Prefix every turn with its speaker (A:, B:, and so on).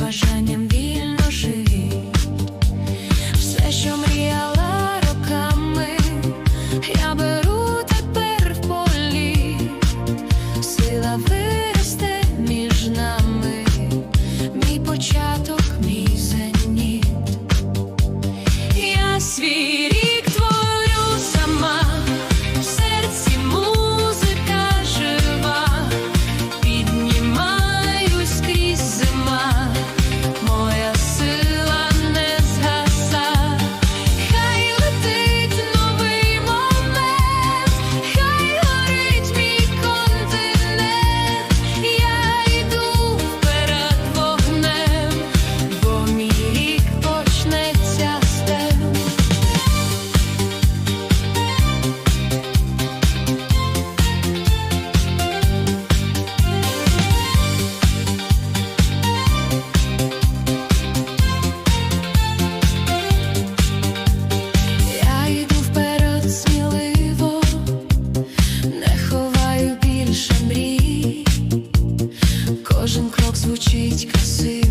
A: бажанням вільно живі, все, що мріяла роками, я беру тепер в полі, сила виросте між нами. крок звучить красиво.